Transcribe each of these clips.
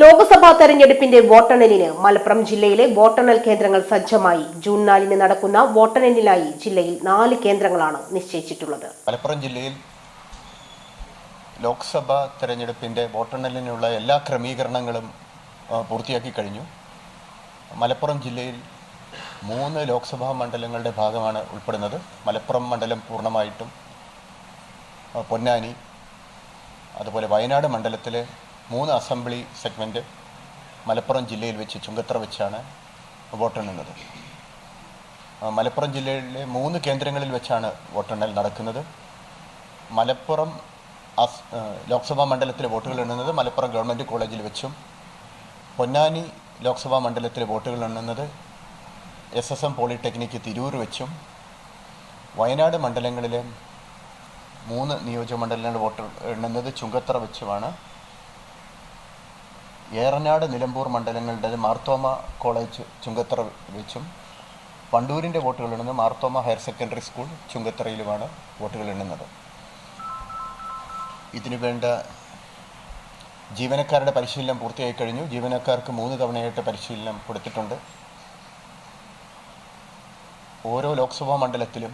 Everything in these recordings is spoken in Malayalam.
ലോക്സഭാ തെരഞ്ഞെടുപ്പിന്റെ വോട്ടെണ്ണലിന് മലപ്പുറം ജില്ലയിലെ വോട്ടെണ്ണൽ കേന്ദ്രങ്ങൾ സജ്ജമായി. ജൂൺ നാലിന് നടക്കുന്ന വോട്ടെണ്ണലിനായി ജില്ലയിൽ നാല് കേന്ദ്രങ്ങളാണ് നിശ്ചയിച്ചിട്ടുള്ളത്. മലപ്പുറം ജില്ലയിൽ ലോക്സഭാ തെരഞ്ഞെടുപ്പിന്റെ വോട്ടെണ്ണലിനുള്ള എല്ലാ ക്രമീകരണങ്ങളും പൂർത്തിയാക്കി കഴിഞ്ഞു. മലപ്പുറം ജില്ലയിൽ മൂന്ന് ലോക്സഭാ മണ്ഡലങ്ങളുടെ ഭാഗമാണ് ഉൾപ്പെടുന്നത്. മലപ്പുറം മണ്ഡലം പൂർണമായിട്ടും പൊന്നാനി അതുപോലെ വയനാട് മണ്ഡലത്തിലെ മൂന്ന് അസംബ്ലി സെഗ്മെന്റ് മലപ്പുറം ജില്ലയിൽ വെച്ച് ചുങ്കത്തറ വെച്ചാണ് വോട്ടെണ്ണുന്നത്. മലപ്പുറം ജില്ലയിലെ മൂന്ന് കേന്ദ്രങ്ങളിൽ വെച്ചാണ് വോട്ടെണ്ണൽ നടക്കുന്നത്. മലപ്പുറം ലോക്സഭാ മണ്ഡലത്തിലെ വോട്ടുകൾ എണ്ണുന്നത് മലപ്പുറം ഗവൺമെന്റ് കോളേജിൽ വെച്ചും പൊന്നാനി ലോക്സഭാ മണ്ഡലത്തിലെ വോട്ടുകൾ എണ്ണുന്നത് S S M polytechnic Tirur വെച്ചും വയനാട് മണ്ഡലങ്ങളിലെ മൂന്ന് നിയോജക മണ്ഡലങ്ങളുടെ വോട്ട് എണ്ണുന്നത് ചുങ്കത്തറ വെച്ചുമാണ് ഏറനാട് നിലമ്പൂർ മണ്ഡലങ്ങളുടേത് മാർത്തോമ കോളേജ് ചുങ്കത്തറ വെച്ചും പണ്ടൂരിന്റെ വോട്ടുകൾ എണ്ണുന്നത് മാർത്തോമ ഹയർ സെക്കൻഡറി സ്കൂൾ ചുങ്കത്തറയിലുമാണ് വോട്ടുകൾ എണ്ണുന്നത് ഇതിനു വേണ്ട ജീവനക്കാരുടെ പരിശീലനം പൂർത്തിയായി കഴിഞ്ഞു. ജീവനക്കാർക്ക് മൂന്ന് തവണയായിട്ട് പരിശീലനം കൊടുത്തിട്ടുണ്ട്. ഓരോ ലോക്സഭാ മണ്ഡലത്തിലും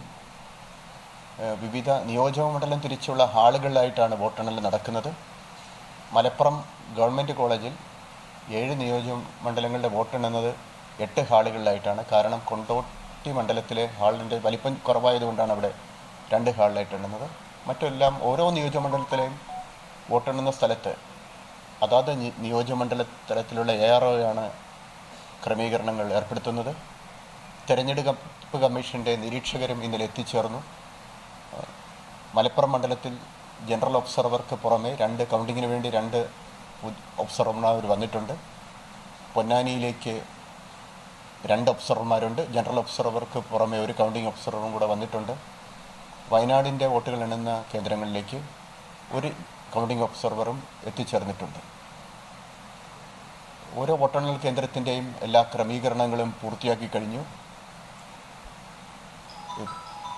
വിവിധ നിയോജക മണ്ഡലം തിരിച്ചുള്ള ഹാളുകളിലായിട്ടാണ് വോട്ടെണ്ണൽ നടക്കുന്നത്. മലപ്പുറം ഗവൺമെന്റ് കോളേജിൽ ഏഴ് നിയോജക മണ്ഡലങ്ങളുടെ വോട്ടെണ്ണുന്നത് എട്ട് ഹാളുകളിലായിട്ടാണ്. കാരണം കൊണ്ടോട്ടി മണ്ഡലത്തിലെ ഹാളിന്റെ വലിപ്പം കുറവായതുകൊണ്ടാണ് അവിടെ രണ്ട് ഹാളിലായിട്ട് എണ്ണുന്നത്. മറ്റെല്ലാം ഓരോ നിയോജക മണ്ഡലത്തിലെയും വോട്ടെണ്ണുന്ന സ്ഥലത്ത് അതാത് നിയോജക മണ്ഡല തലത്തിലുള്ള എ ആർ ഒയാണ് ക്രമീകരണങ്ങൾ ഏർപ്പെടുത്തുന്നത്. തെരഞ്ഞെടുപ്പ് കമ്മീഷന്റെ നിരീക്ഷകരും ഇന്നലെ എത്തിച്ചേർന്നു. മലപ്പുറം മണ്ഡലത്തിൽ ജനറൽ ഒബ്സർവർക്ക് പുറമെ രണ്ട് കൗണ്ടിങ്ങിന് വേണ്ടി രണ്ട് ഒബ്സർവർമാർ വന്നിട്ടുണ്ട്. പൊന്നാനിയിലേക്ക് രണ്ട് ഒബ്സർവർമാരുണ്ട് ജനറൽ ഒബ്സർവർക്ക് പുറമെ ഒരു കൗണ്ടിങ് ഒബ്സർവറും കൂടെ വന്നിട്ടുണ്ട്. വയനാടിന്റെ വോട്ടുകൾ എണ്ണുന്ന കേന്ദ്രങ്ങളിലേക്ക് ഒരു കൗണ്ടിങ് ഒബ്സർവറും എത്തിച്ചേർന്നിട്ടുണ്ട്. ഓരോ വോട്ടെണ്ണൽ കേന്ദ്രത്തിന്റെയും എല്ലാ ക്രമീകരണങ്ങളും പൂർത്തിയാക്കി കഴിഞ്ഞു.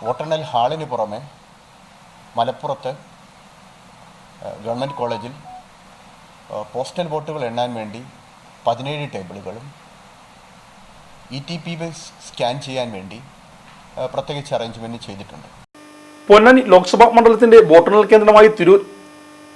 വോട്ടെണ്ണൽ ഹാളിന് പുറമെ മലപ്പുറത്ത് ഗവൺമെന്റ് കോളേജിൽ പോസ്റ്റൽ വോട്ടുകൾ എണ്ണാൻ വേണ്ടി പതിനേഴ് ടേബിളുകളും ഇ ടി പി സ്കാൻ ചെയ്യാൻ വേണ്ടി പ്രത്യേകിച്ച് അറേഞ്ച്മെന്റ് ചെയ്തിട്ടുണ്ട്. പൊന്നാനി ലോക്സഭാ മണ്ഡലത്തിന്റെ വോട്ടെണ്ണൽ കേന്ദ്രമായി Tirur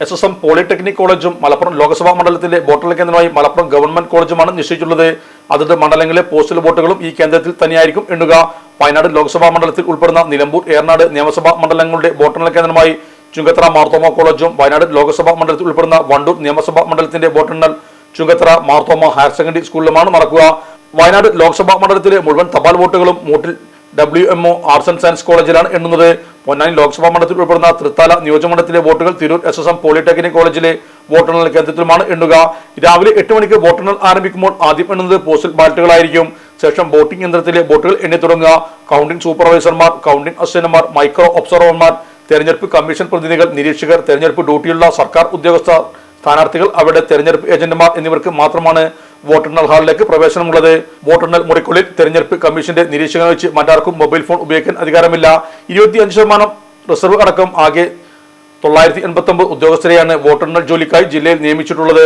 S S M polytechnic കോളേജും മലപ്പുറം ലോക്സഭാ മണ്ഡലത്തിന്റെ വോട്ടെണ്ണൽ കേന്ദ്രമായി മലപ്പുറം ഗവൺമെന്റ് കോളേജുമാണ് നിശ്ചയിച്ചിട്ടുള്ളത്. അതത് മണ്ഡലങ്ങളിലെ പോസ്റ്റൽ വോട്ടുകളും ഈ കേന്ദ്രത്തിൽ തന്നെയായിരിക്കും എണ്ണുക. വയനാട് ലോക്സഭാ മണ്ഡലത്തിൽ ഉൾപ്പെടുന്ന നിലമ്പൂർ ഏറനാട് നിയമസഭാ മണ്ഡലങ്ങളുടെ വോട്ടെണ്ണൽ കേന്ദ്രമായി ചുങ്കത്തറ മാർത്തോമ കോളേജും വയനാട് ലോക്സഭാ മണ്ഡലത്തിൽ ഉൾപ്പെടുന്ന വണ്ടൂർ നിയമസഭാ മണ്ഡലത്തിന്റെ വോട്ടെണ്ണൽ ചുങ്കത്തറ മാർത്തോമ ഹയർ സെക്കൻഡറി സ്കൂളിലുമാണ് നടക്കുക. വയനാട് ലോക്സഭാ മണ്ഡലത്തിലെ മുഴുവൻ തപാൽ വോട്ടുകളും Muttil W M O arts and science കോളേജിലാണ് എണ്ണുന്നത്. പൊന്നാനി ലോക്സഭാ മണ്ഡലത്തിൽ ഉൾപ്പെടുന്ന തൃത്താല നിയോജകമണ്ഡലത്തിലെ വോട്ടുകൾ Tirur S S M polytechnic കോളേജിലെ വോട്ടെണ്ണൽ കേന്ദ്രത്തിലുമാണ് എണ്ണുക. രാവിലെ എട്ട് മണിക്ക് വോട്ടെണ്ണൽ ആരംഭിക്കുമ്പോൾ ആദ്യം എണ്ണുന്നത് പോസ്റ്റൽ ബാലറ്റുകളായിരിക്കും. ശേഷം വോട്ടിംഗ് യന്ത്രത്തിലെ വോട്ടുകൾ എണ്ണി തുടങ്ങുക കൗണ്ടിംഗ് സൂപ്പർവൈസർമാർ കൗണ്ടിംഗ് അസിസ്റ്റന്റുമാർ മൈക്രോ ഒബ്സർവർമാർ തെരഞ്ഞെടുപ്പ് കമ്മീഷൻ പ്രതിനിധികൾ നിരീക്ഷകർ തെരഞ്ഞെടുപ്പ് ഡ്യൂട്ടിയുള്ള സർക്കാർ ഉദ്യോഗസ്ഥർ സ്ഥാനാർത്ഥികൾ അവരുടെ തെരഞ്ഞെടുപ്പ് ഏജന്റുമാർ എന്നിവർക്ക് മാത്രമാണ് വോട്ടെണ്ണൽ ഹാളിലേക്ക് പ്രവേശനമുള്ളത്. വോട്ടെണ്ണൽ മുറിക്കുള്ളിൽ തെരഞ്ഞെടുപ്പ് കമ്മീഷന്റെ നിരീക്ഷകനെ വെച്ച് മറ്റാർക്കും മൊബൈൽ ഫോൺ ഉപയോഗിക്കാൻ അധികാരമില്ല. ഇരുപത്തിയഞ്ച് ശതമാനം റിസർവ് അടക്കം ആകെ തൊള്ളായിരത്തി എൺപത്തി ഉദ്യോഗസ്ഥരെയാണ് വോട്ടെണ്ണൽ ജോലിക്കായി ജില്ലയിൽ നിയമിച്ചിട്ടുള്ളത്.